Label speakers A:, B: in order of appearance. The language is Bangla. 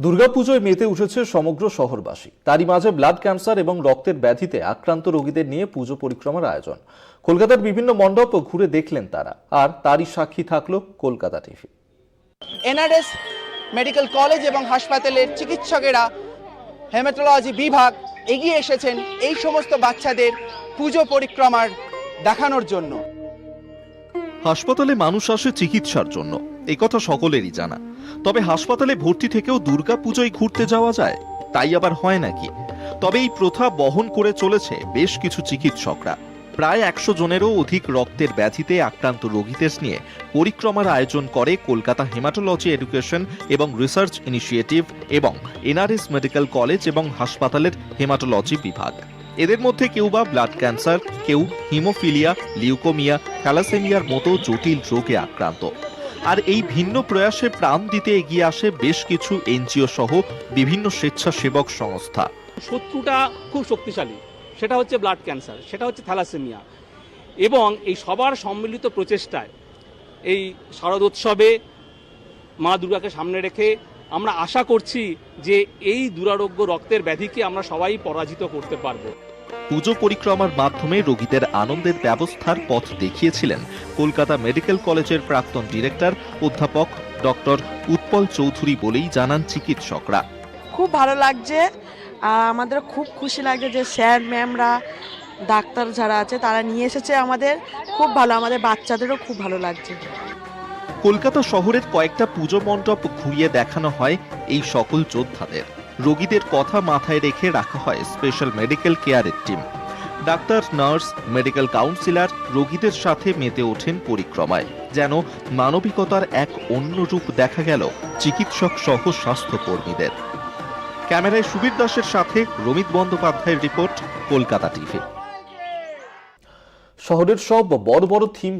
A: দুর্গাপুজোয় মেতে উঠেছে সমগ্র শহরবাসী। তারই মাঝে ব্লাড ক্যান্সার এবং রক্তের ব্যাধিতে আক্রান্ত রোগীদের নিয়ে পুজো পরিক্রমার আয়োজন। কলকাতার বিভিন্ন মণ্ডপ ঘুরে দেখলেন তারা। আর তারই সাক্ষী থাকল Kolkata TV.
B: NRS medical college এবং হাসপাতালের চিকিৎসকেরা হেমাটোলজি বিভাগ এগিয়ে এসেছেন এই সমস্ত বাচ্চাদের পুজো পরিক্রমার দেখানোর জন্য।
C: হাসপাতালে মানুষ আসে চিকিৎসার জন্য। একথা সকলেরই জানা। তবে হাসপাতালে ভর্তি থেকেও দুর্গা পুজোয় ঘুরতে যাওয়া যায়, তাই আবার হয় নাকি? তবে এই প্রথা বহন করে চলেছে বেশ কিছু চিকিৎসকরা। প্রায় একশো জনেরও অধিক রক্তের ব্যাধিতে আক্রান্ত রোগীদের নিয়ে পরিক্রমার আয়োজন করে কলকাতা হেমাটোলজি এডুকেশন এবং রিসার্চ ইনিশিয়েটিভ এবং এনআরএস মেডিকেল কলেজ এবং হাসপাতালের হেমাটোলজি বিভাগ। এদের মধ্যে কেউ বা ব্লাড ক্যান্সার, কেউ হিমোফিলিয়া, লিউকোমিয়া, থ্যালাসেমিয়ার মতো জটিল রোগে আক্রান্ত। আর এই ভিন্ন প্রয়াসে প্রাণ দিতে এগিয়ে আসে বেশ কিছু এনজিও সহ বিভিন্ন স্বেচ্ছাসেবক সংস্থা।
D: শত্রুটা খুব শক্তিশালী, সেটা হচ্ছে ব্লাড ক্যান্সার সেটা হচ্ছে থ্যালাসেমিয়া এবং এই সবার সম্মিলিত প্রচেষ্টায় এই শারদোৎসবে মা দুর্গাকে সামনে রেখে আমরা আশা করছি যে এই দুরারোগ্য রক্তের ব্যাধিকে আমরা সবাই পরাজিত করতে পারব।
C: পুজো পরিক্রমার মাধ্যমে রোগীদের আনন্দের ব্যবস্থার পথ দেখিয়েছিলেন কলকাতা মেডিকেল কলেজের প্রাক্তন ডিরেক্টর অধ্যাপক ডক্টর উৎপল চৌধুরী বলেই জানান চিকিৎসকরা।
E: খুব ভালো লাগছে। আমাদের খুব খুশি লাগে যে স্যার ম্যামরা ডাক্তার যারা আছে তারা নিয়ে এসেছে আমাদের। খুব ভালো আমাদের বাচ্চাদেরও খুব ভালো লাগছে।
C: কলকাতা শহরের কয়েকটা পুজো মণ্ডপ ঘুরিয়ে দেখানো হয় এই সকল যোদ্ধাদের। রোগীদের কথা মাথায় রেখে রাখা হয় স্পেশাল মেডিকেল কেয়ারের team doctor nurse medical counsellor রোগীদের সাথে মেতে ওঠেন পরিক্রমায়। যেন মানবিকতার এক অন্য রূপ দেখা গেল চিকিৎসক সহ স্বাস্থ্যকর্মীদের। ক্যামেরায় সুবীর দাসের সাথে রমিত বন্দ্যোপাধ্যায়ের রিপোর্ট কলকাতা টিভি
A: শহরের সব বড় বড় থিম